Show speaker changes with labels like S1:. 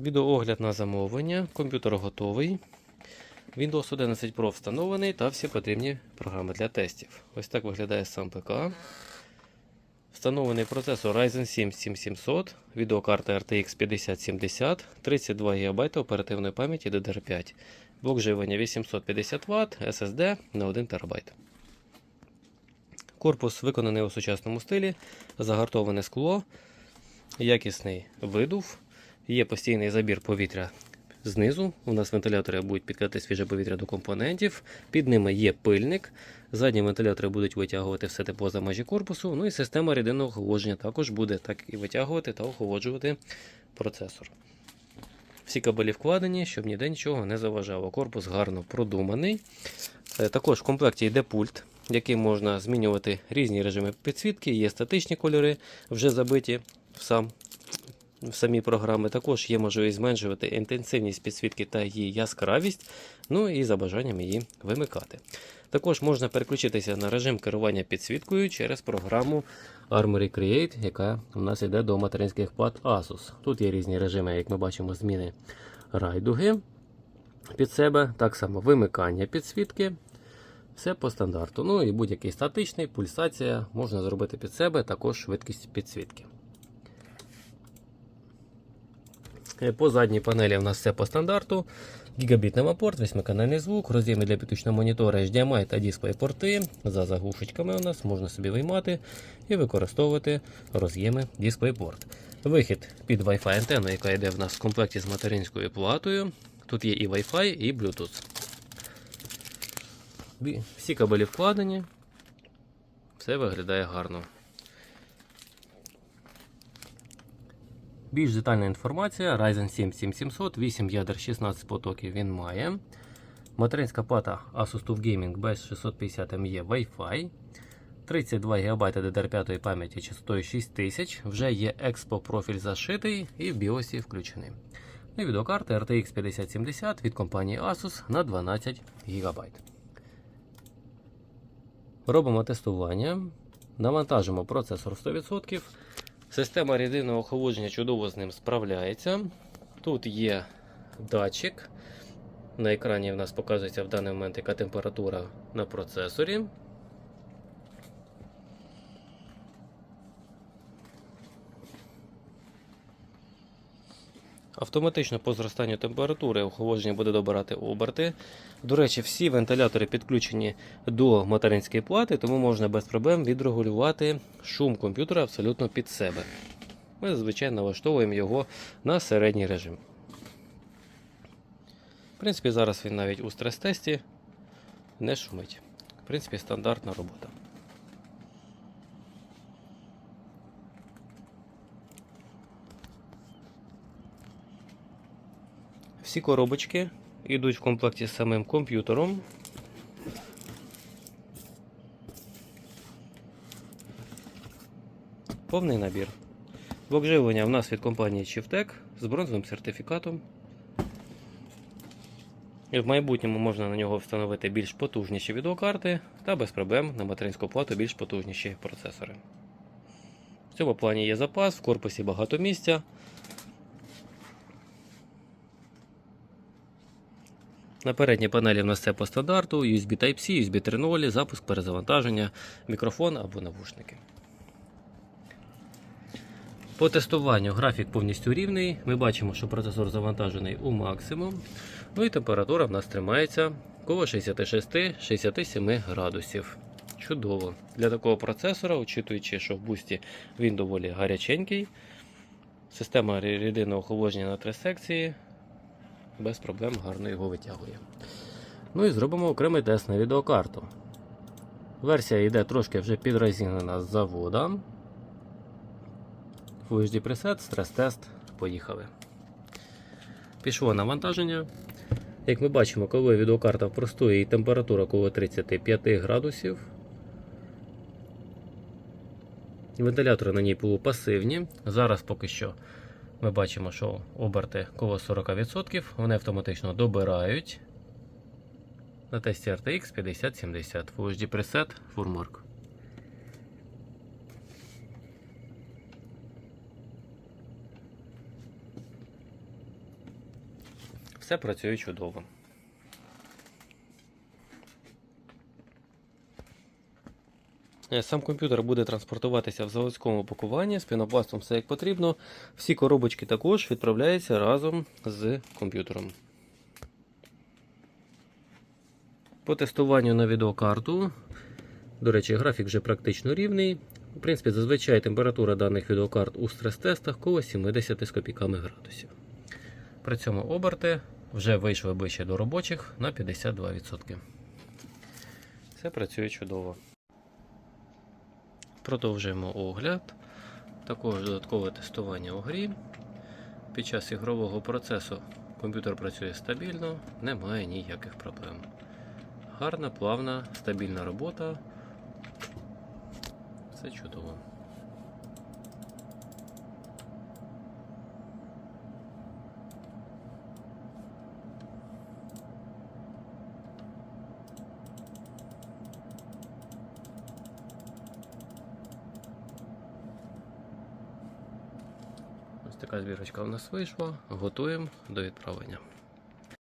S1: Відеоогляд на замовлення. Комп'ютер готовий. Windows 11 Pro встановлений та всі потрібні програми для тестів. Ось так виглядає сам ПК. Встановлений процесор Ryzen 7 7700, відеокарта RTX 5070, 32 ГБ оперативної пам'яті DDR5, блок живлення 850 Вт, SSD на 1 ТБ. Корпус виконаний у сучасному стилі, загартоване скло, якісний видув, є постійний забір повітря знизу. У нас вентилятори будуть підкидати свіже повітря до компонентів. Під ними є пильник. Задні вентилятори будуть витягувати все тепло за межі корпусу. Ну і система рідинного охолодження також буде так і витягувати та охолоджувати процесор. Всі кабелі вкладені, щоб ніде нічого не заважало. Корпус гарно продуманий. Е, Також в комплекті йде пульт, яким можна змінювати різні режими підсвітки. Є статичні кольори, вже забиті в сам в самі програми. Також є можливість зменшувати інтенсивність підсвітки та її яскравість, ну і за бажанням її вимикати. Також можна переключитися на режим керування підсвіткою через програму Armory Create, яка у нас йде до материнських плат Asus. Тут є різні режими, як ми бачимо, зміни райдуги під себе, так само вимикання підсвітки. Все по стандарту. Ну і будь-який статичний, пульсація можна зробити під себе, також швидкість підсвітки. По задній панелі у нас все по стандарту. Гігабітний апорт, 8-канальний звук, роз'єми для підключного монітора HDMI та дисплей порти. За заглушечками у нас можна собі виймати і використовувати роз'єми DisplayPort. Вихід під Wi-Fi антенну, яка йде в нас в комплекті з материнською платою. Тут є і Wi-Fi, і Bluetooth. Всі кабелі вкладені. Все виглядає гарно. Більш детальна інформація. Ryzen 7 7700, 8 ядер 16 потоків він має. Материнська плата Asus TUF Gaming без 650 ME Wi-Fi. 32 ГБ DDR5 пам'яті частотою 6000. Вже є Expo профіль зашитий і в BIOS включений. Ну І відеокарта RTX 5070 від компанії Asus на 12 ГБ. Робимо тестування. Навантажимо процесор 100%. Система рідинного охолодження чудово з ним справляється. Тут є датчик. На екрані в нас показується в даний момент яка температура на процесорі. Автоматично по зростанню температури охолодження буде добирати оберти. До речі, всі вентилятори підключені до материнської плати, тому можна без проблем відрегулювати шум комп'ютера абсолютно під себе. Ми зазвичай налаштовуємо його на середній режим. В принципі, зараз він навіть у стрес-тесті не шумить. В принципі, стандартна робота. Всі коробочки йдуть в комплекті з самим комп'ютером. Повний набір. Блок живлення в нас від компанії Chieftec з бронзовим сертифікатом. І в майбутньому можна на нього встановити більш потужніші відеокарти та без проблем на материнську плату більш потужніші процесори. В цьому плані є запас, в корпусі багато місця. На передній панелі в нас все по стандарту: USB Type-C, USB 3.0, запуск перезавантаження, мікрофон або навушники. По тестуванню графік повністю рівний. Ми бачимо, що процесор завантажений у максимум. Ну і температура в нас тримається коло 66-67 градусів. Чудово. Для такого процесора, учитуючи, що в бусті він доволі гаряченький. Система рідинного охолодження на три секції без проблем гарно його витягує. Ну і зробимо окремий тест на відеокарту. Версія йде трошки вже підрозінена з завода. Full HD preset, стрес-тест. Поїхали. Пішло навантаження. Як ми бачимо, коли відеокарта простоє і температура коло 35 градусів. Вентилятори на ній полупасивні. Зараз поки що ми бачимо, що оберти коло 40%, вони автоматично добирають. На тесті RTX 5070 Full HD preset Furmark. Все працює чудово. Сам комп'ютер буде транспортуватися в заводському пакуванні з пінопластом все як потрібно. Всі коробочки також відправляються разом з комп'ютером. По тестуванню на відеокарту. До речі, графік вже практично рівний. В принципі, зазвичай температура даних відеокарт у стрес-тестах коло 70 з копійками градусів. При цьому оберти вже вийшли ближче до робочих на 52%. Все працює чудово. Продовжуємо огляд. Також додаткове тестування у грі. Під час ігрового процесу комп'ютер працює стабільно, немає ніяких проблем. Гарна, плавна, стабільна робота. Все чудово. Така збірочка у нас вийшла. Готуємо до відправлення.